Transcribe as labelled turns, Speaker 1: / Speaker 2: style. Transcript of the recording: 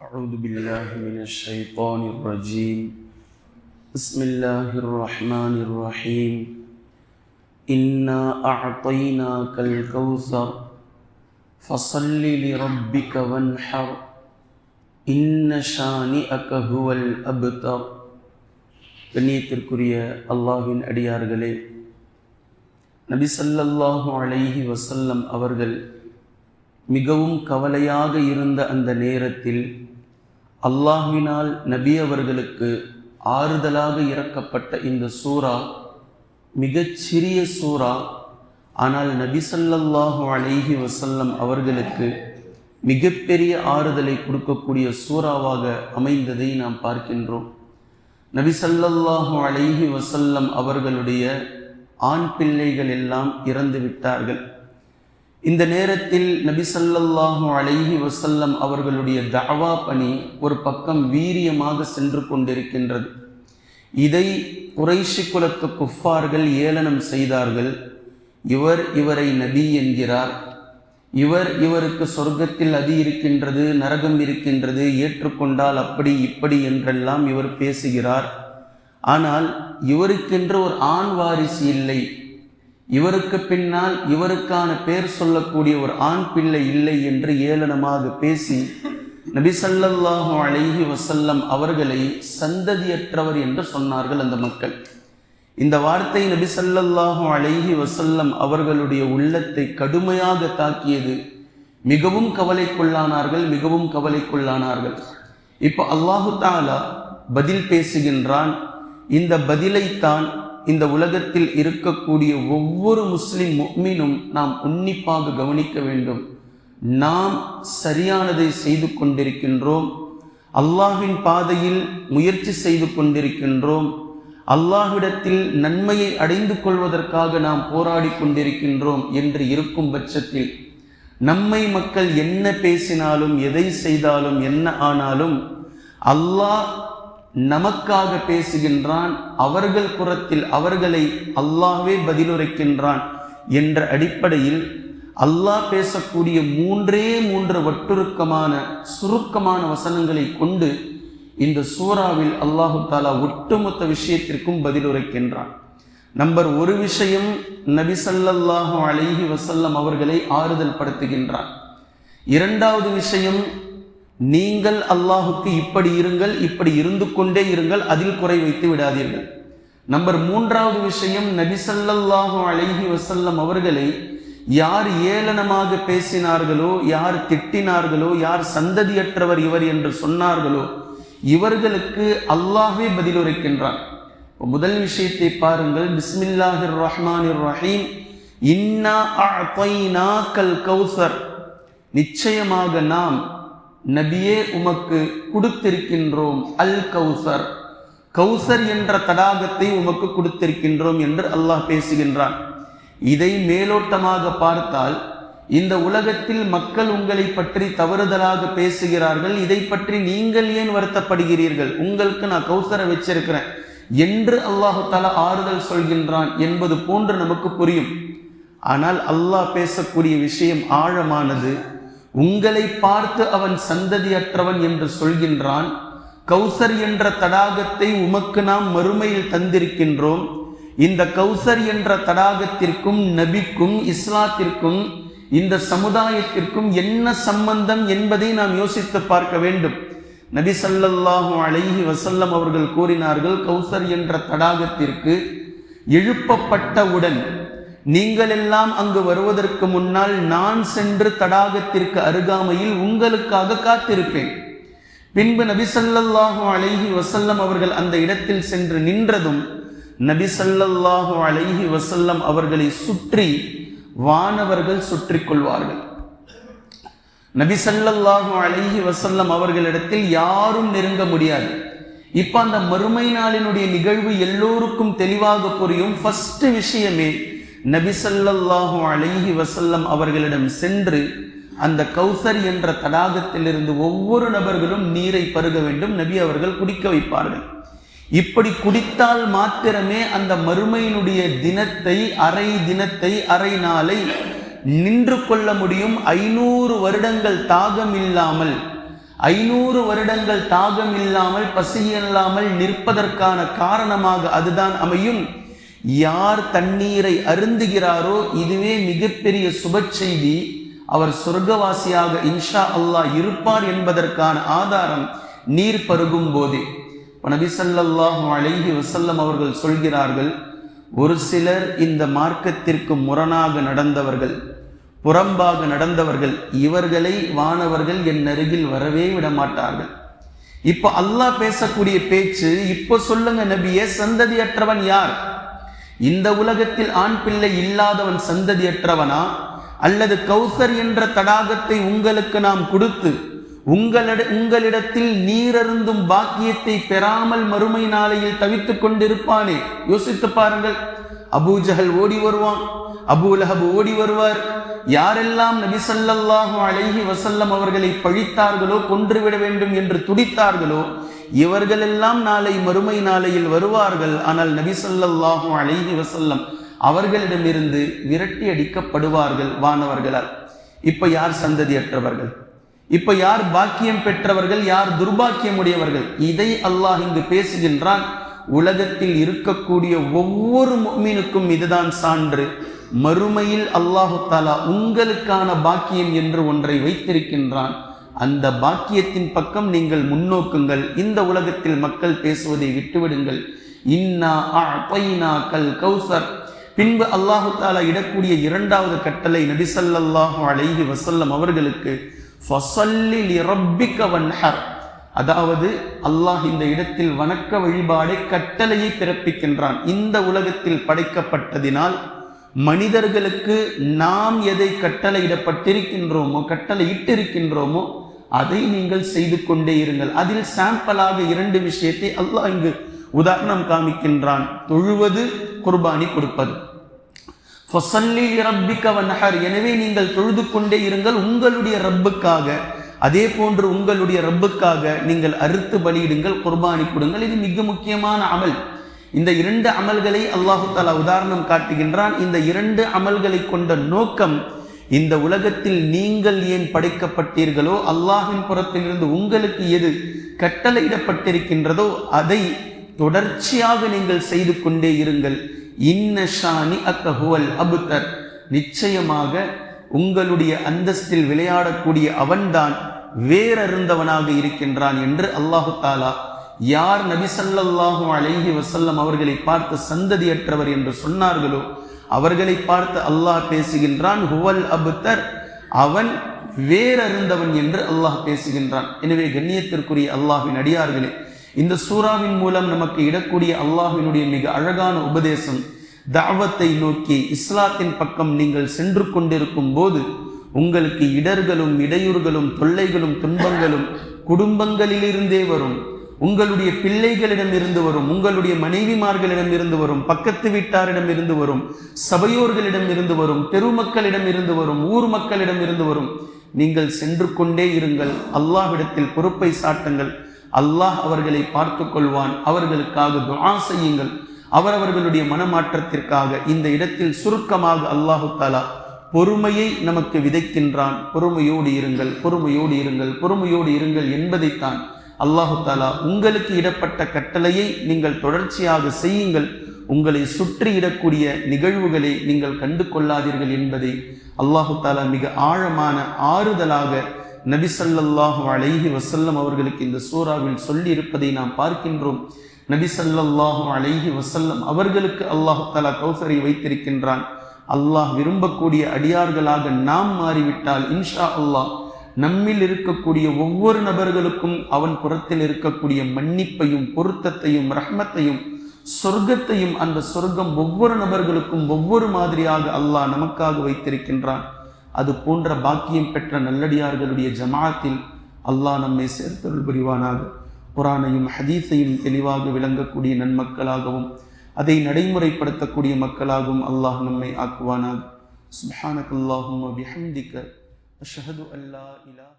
Speaker 1: أعوذ بالله من الشيطان الرجيم بسم الله الرحمن الرحيم إنا أعطيناك الكوثر فصل لربك وانحر إن شانئك هو الأبتر கண்ணியத்திற்குரிய அல்லாஹ்வின் அடியார்களே நபி ஸல்லல்லாஹு அலைஹி வஸல்லம் அவர்கள் மிகவும் கவலையாக இருந்த அந்த நேரத்தில் அல்லாஹினால் நபி அவர்களுக்கு ஆறுதலாக இறக்கப்பட்ட இந்த சூரா மிகச்சிறிய சூறா. சூரா ஆனால் நபி சல்லல்லாஹு அலைஹி வசல்லம் அவர்களுக்கு மிகப்பெரிய ஆறுதலை கொடுக்கக்கூடிய சூறாவாக அமைந்ததை நாம் பார்க்கின்றோம். நபி சல்லல்லாஹு அலைஹி வசல்லம் அவர்களுடைய ஆண் பிள்ளைகள் எல்லாம் இறந்து விட்டார்கள் இந்த நேரத்தில் நபி ஸல்லல்லாஹு அலைஹி வசல்லம் அவர்களுடைய தாவா பணி ஒரு பக்கம் வீரியமாக சென்று கொண்டிருக்கின்றது. இதை குறைஷி குலத்து குஃபார்கள் ஏளனம் செய்தார்கள். இவர் இவரை நபி என்கிறார். இவர் இவருக்கு சொர்க்கத்தில் அது இருக்கின்றது நரகம் இருக்கின்றது ஏற்றுக்கொண்டால் அப்படி இப்படி என்றெல்லாம் இவர் பேசுகிறார். ஆனால் இவருக்கென்று ஒரு ஆண் வாரிசு இல்லை. இவருக்கு பின்னால் இவருக்கான பேர் சொல்லக்கூடிய ஒரு ஆண் பிள்ளை இல்லை என்று ஏளனமாக பேசி நபிசல்லாஹு அழகி அலைஹி அவர்களை சந்ததியற்றவர் என்று சொன்னார்கள் அந்த மக்கள். இந்த வார்த்தை நபிசல்லாஹு அழகி அலைஹி அவர்களுடைய உள்ளத்தை கடுமையாக தாக்கியது. மிகவும் கவலைக்குள்ளானார்கள் மிகவும் கவலைக்குள்ளானார்கள். இப்போ அல்லாஹு தாலா பதில் பேசுகின்றான். இந்த பதிலைத்தான் இந்த உலகத்தில் இருக்கக்கூடிய ஒவ்வொரு முஸ்லிம் முக்மினும் நாம் உன்னிப்பாக கவனிக்க வேண்டும். நாம் சரியானதை செய்து கொண்டிருக்கின்றோம். அல்லாஹின் பாதையில் முயற்சி செய்து கொண்டிருக்கின்றோம். அல்லாஹ்விடத்தில் நன்மையை அடைந்து கொள்வதற்காக நாம் போராடி கொண்டிருக்கின்றோம் என்று இருக்கும் பட்சத்தில் நம்மை மக்கள் என்ன பேசினாலும் எதை செய்தாலும் என்ன ஆனாலும் அல்லாஹ் நமக்காக பேசுகின்றான் அவர்கள் புறத்தில் அவர்களை அல்லாஹ்வே பதிலுரைக்கின்றான் என்ற அடிப்படையில் அல்லாஹ் பேசக்கூடிய மூன்றே மூன்று வட்டுருக்கமான சுருக்கமான வசனங்களை கொண்டு இந்த சூறாவில் அல்லாஹு தாலா ஒட்டுமொத்த விஷயத்திற்கும் பதிலுரைக்கின்றான். நம்பர் ஒரு விஷயம் நபி ஸல்லல்லாஹு அலைஹி வசல்லம் அவர்களை ஆறுதல் படுத்துகின்றான் இரண்டாவது விஷயம் நீங்கள் அல்லாஹுக்கு இப்படி இருங்கள் இப்படி இருந்து கொண்டே இருங்கள் அதில் குறை வைத்து விடாதீர்கள். நம்பர் மூன்றாவது விஷயம் நபிசல்லாஹு அழகி வசல்லம் அவர்களை யார் ஏளனமாக பேசினார்களோ யார் திட்டினார்களோ யார் சந்ததியற்றவர் இவர் என்று சொன்னார்களோ இவர்களுக்கு அல்லாஹே பதிலுரைக்கின்றான். முதல் விஷயத்தை பாருங்கள். பிஸ்மில்லாஹிர் ரஹ்மானிர் ரஹீம் இன்னா கல் கௌசர். நிச்சயமாக நாம் நபியே உமக்கு கொடுத்திருக்கின்றோம். அல் கௌசர். கௌசர் என்ற தடாகத்தை உமக்கு கொடுத்திருக்கின்றோம் என்று அல்லாஹ் பேசுகின்றான். இதை மேலோட்டமாக பார்த்தால் இந்த உலகத்தில் மக்கள் உங்களை பற்றி தவறுதலாக பேசுகிறார்கள். இதை பற்றி நீங்கள் ஏன் வருத்தப்படுகிறீர்கள்? உங்களுக்கு நான் கௌசரை வச்சிருக்கிறேன் என்று அல்லாஹு தாலா ஆறுதல் சொல்கின்றான் என்பது போன்று நமக்கு புரியும். ஆனால் அல்லாஹ் பேசக்கூடிய விஷயம் ஆழமானது. உங்களை பார்த்து அவன் சந்ததியற்றவன் என்று சொல்கின்றான். கௌசர் என்ற தடாகத்தை உமக்கு நாம் மறுமையில் தந்திருக்கின்றோம். இந்த கௌசர் என்ற தடாகத்திற்கும் நபிக்கும் இஸ்லாத்திற்கும் இந்த சமுதாயத்திற்கும் என்ன சம்பந்தம் என்பதை நாம் யோசித்து பார்க்க வேண்டும். நபி சல்லல்லாஹு அலைஹி வசல்லம் அவர்கள் கூறினார்கள் கௌசர் என்ற தடாகத்திற்கு எழுப்பப்பட்டவுடன் நீங்கள் எல்லாம் அங்கு வருவதற்கு முன்னால் நான் சென்று தடாகத்திற்கு அருகாமையில் உங்களுக்காக காத்திருப்பேன். பின்பு நபி ஸல்லல்லாஹு அலைஹி வசல்லம் அவர்கள் அந்த இடத்தில் சென்று நின்றதும் நபி ஸல்லல்லாஹு அலைஹி வசல்லம் அவர்களை சுற்றி வானவர்கள் சுற்றி கொள்வார்கள். நபி ஸல்லல்லாஹு அலைஹி வசல்லம் அவர்களிடத்தில் யாரும் நெருங்க முடியாது. இப்போ அந்த மறுமை நாளினுடைய நிகழ்வு எல்லோருக்கும் தெளிவாக புரியும். ஃபஸ்ட்டு விஷயமே நபி அலைஹி வசல்லம் அவர்களிடம் சென்று அந்த கௌசர் என்ற தடாகத்திலிருந்து ஒவ்வொரு நபர்களும் நீரை பருக வேண்டும் நபி அவர்கள் குடிக்க வைப்பார்கள். இப்படி குடித்தால் மாத்திரமே அந்த மறுமையினுடைய தினத்தை அரை தினத்தை அரை நாளை நின்று கொள்ள முடியும். ஐநூறு வருடங்கள் தாகம் இல்லாமல் ஐநூறு வருடங்கள் தாகம் இல்லாமல் பசி இல்லாமல் நிற்பதற்கான காரணமாக அதுதான் அமையும். யார் தண்ணீரை அருந்துகிறாரோ இதுவே மிகப்பெரிய சுப செய்தி. அவர் சொர்க்கவாசியாக இன்ஷா அல்லாஹ் இருப்பார் என்பதற்கான ஆதாரம் நீர் பருகும் போதே. நபிசல்லாஹு அழகி வசல்லம் அவர்கள் சொல்கிறார்கள் ஒரு சிலர் இந்த மார்க்கத்திற்கு முரணாக நடந்தவர்கள் புறம்பாக நடந்தவர்கள் இவர்களை வானவர்கள் என் அருகில் வரவே விட மாட்டார்கள் இப்போ அல்லாஹ் பேசக்கூடிய பேச்சு இப்போ சொல்லுங்க நபியே சந்ததியற்றவன் யார்? இந்த உலகத்தில் ஆண் பிள்ளை இல்லாதவன் சந்ததியற்றவனா? அல்லது கௌசர் என்ற தடாகத்தை உங்களுக்கு நாம் கொடுத்து உங்களிட உங்களிடத்தில் நீரருந்தும் பாக்கியத்தை பெறாமல் மறுமை நாளையில் தவித்துக் கொண்டிருப்பானே? யோசித்து பாருங்கள். அபூஜஹல் ஓடி வருவான். அபூலஹப் ஓடி வருவார். யாரெல்லாம் நபிசல்லாஹு அழகி வசல்லம் அவர்களை பழித்தார்களோ கொன்றுவிட வேண்டும் என்று துடித்தார்களோ இவர்களெல்லாம் நாளை மறுமை நாளையில் வருவார்கள். ஆனால் நபிசல்லாஹு அழகி வசல்லம் அவர்களிடமிருந்து விரட்டி அடிக்கப்படுவார்கள் வானவர்களால். இப்ப யார் சந்ததியற்றவர்கள்? இப்ப யார் பாக்கியம் பெற்றவர்கள்? யார் துர்பாக்கியம் உடையவர்கள் இதை அல்லாஹ் இங்கு பேசுகின்றான். உலகத்தில் இருக்கக்கூடிய ஒவ்வொரு மீனுக்கும் இதுதான் சான்று. மறுமையில் அல்லாஹு தாலா உங்களுக்கான பாக்கியம் என்று ஒன்றை வைத்திருக்கின்றான். அந்த பாக்கியத்தின் பக்கம் நீங்கள் முன்னோக்குங்கள். இந்த உலகத்தில் மக்கள் பேசுவதை விட்டுவிடுங்கள். இன்னா கல் கௌசர். பின்பு அல்லாஹு தாலா இடக்கூடிய இரண்டாவது கட்டளை நபிசல்லாஹு அலைஹி வசல்லம் அவர்களுக்கு அதாவது அல்லாஹ் இந்த இடத்தில் வணக்க வழிபாடை கட்டளையை பிறப்பிக்கின்றான். இந்த உலகத்தில் படைக்கப்பட்டதினால் மனிதர்களுக்கு நாம் எதை கட்டளையிடப்பட்டிருக்கின்றோமோ கட்டளையிட்டிருக்கின்றோமோ அதை நீங்கள் செய்து கொண்டே இருங்கள். அதில் சாம்பிளாக இரண்டு விஷயத்தை அல்லாஹ் இங்கு உதாரணம் காமிக்கின்றான். தொழுவது குர்பானி கொடுப்பது. எனவே நீங்கள் தொழுது கொண்டே இருங்கள். உங்களுடைய ரப்புக்காக அதே போன்று உங்களுடைய ரப்புக்காக நீங்கள் அறுத்து பலியிடுங்கள் குர்பானி கொடுங்கள். இது மிக முக்கியமான அமல். இந்த இரண்டு அமல்களை அல்லாஹு தாலா உதாரணம் காட்டுகின்றான். இந்த இரண்டு அமல்களை கொண்ட நோக்கம் இந்த உலகத்தில் நீங்கள் ஏன் படைக்கப்பட்டீர்களோ அல்லாஹின் புறத்திலிருந்து உங்களுக்கு எது கட்டளையிடப்பட்டிருக்கின்றதோ அதை தொடர்ச்சியாக நீங்கள் செய்து கொண்டே இருங்கள். இன்னஷானி அக்கஹுவல் அபுத்தர். நிச்சயமாக உங்களுடைய அந்தஸ்தில் விளையாடக்கூடிய அவன்தான் வேறறிந்தவனாக இருக்கின்றான் என்று அல்லாஹு தாலா யார் நபிசல்லாஹு அலைஹி வசல்லம் அவர்களை பார்த்து சந்ததியற்றவர் என்று சொன்னார்களோ அவர்களை பார்த்து அல்லாஹ் பேசுகின்றான் ஹுவல் அபுத்தர் அவன் வேறறிந்தவன் என்று அல்லாஹ் பேசுகின்றான். எனவே கண்ணியத்திற்குரிய அல்லாஹின் அடியார்களே இந்த சூறாவின் மூலம் நமக்கு இடக்கூடிய அல்லாஹினுடைய மிக அழகான உபதேசம் தாவத்தை நோக்கி இஸ்லாத்தின் பக்கம் நீங்கள் சென்று கொண்டிருக்கும் போது உங்களுக்கு இடர்களும் இடையூறுகளும் தொல்லைகளும் துன்பங்களும் குடும்பங்களிலிருந்தே வரும். உங்களுடைய பிள்ளைகளிடம் இருந்து வரும் உங்களுடைய மனைவிமார்களிடம் இருந்து வரும் பக்கத்து வீட்டாரிடம் இருந்து வரும் சபையோர்களிடம் இருந்து வரும் தெருமக்களிடம் இருந்து வரும் ஊர் மக்களிடம் இருந்து வரும். நீங்கள் சென்று கொண்டே இருங்கள். அல்லாஹ்விடத்தில் பொறுப்பை சாட்டுங்கள். அல்லாஹ் அவர்களை பார்த்து கொள்வான். அவர்களுக்காக துஆ செய்யுங்கள். அவரவர்களுடைய மனமாற்றத்திற்காக இந்த இடத்தில் சுருக்கமாக அல்லாஹு தாலா பொறுமையை நமக்கு விதைக்கின்றான். பொறுமையோடு இருங்கள். பொறுமையோடு இருங்கள். பொறுமையோடு இருங்கள் என்பதைத்தான் அல்லாஹு தாலா உங்களுக்கு இடப்பட்ட கட்டளையை நீங்கள் தொடர்ச்சியாக செய்யுங்கள். உங்களை சுற்றி இடக்கூடிய நிகழ்வுகளை நீங்கள் கண்டு கொள்ளாதீர்கள் என்பதை அல்லாஹு தாலா மிக ஆழமான ஆறுதலாக நபிசல்லாஹு அலைஹி வசல்லம் அவர்களுக்கு இந்த சூறாவில் சொல்லி இருப்பதை நாம் பார்க்கின்றோம். நபிசல்லாஹு அலைஹி வசல்லம் அவர்களுக்கு அல்லாஹு தாலா கௌசரை வைத்திருக்கின்றான். அல்லாஹ் விரும்பக்கூடிய அடியார்களாக நாம் மாறிவிட்டால் இன்ஷா அல்லாஹ் நம்மில் இருக்கக்கூடிய ஒவ்வொரு நபர்களுக்கும் அவன் புறத்தில் இருக்கக்கூடிய மன்னிப்பையும் பொருத்தத்தையும் ரஹ்மத்தையும் சொர்க்கத்தையும் அந்த சொர்க்கம் ஒவ்வொரு நபர்களுக்கும் ஒவ்வொரு மாதிரியாக அல்லாஹ் நமக்காக வைத்திருக்கின்றான். அது போன்ற பாக்கியம் பெற்ற நல்லடியார்களுடைய ஜமாத்தில் அல்லாஹ் நம்மை சேர்த்தருள் புரிவானாக. குரானையும் ஹதீஸையும் தெளிவாக விளங்கக்கூடிய நன்மக்களாகவும் அதை நடைமுறைப்படுத்தக்கூடிய மக்களாகவும் அல்லாஹ் நம்மை ஆக்குவானாக. சுப்ஹானக் அல்லாஹும் أشهد أن لا إله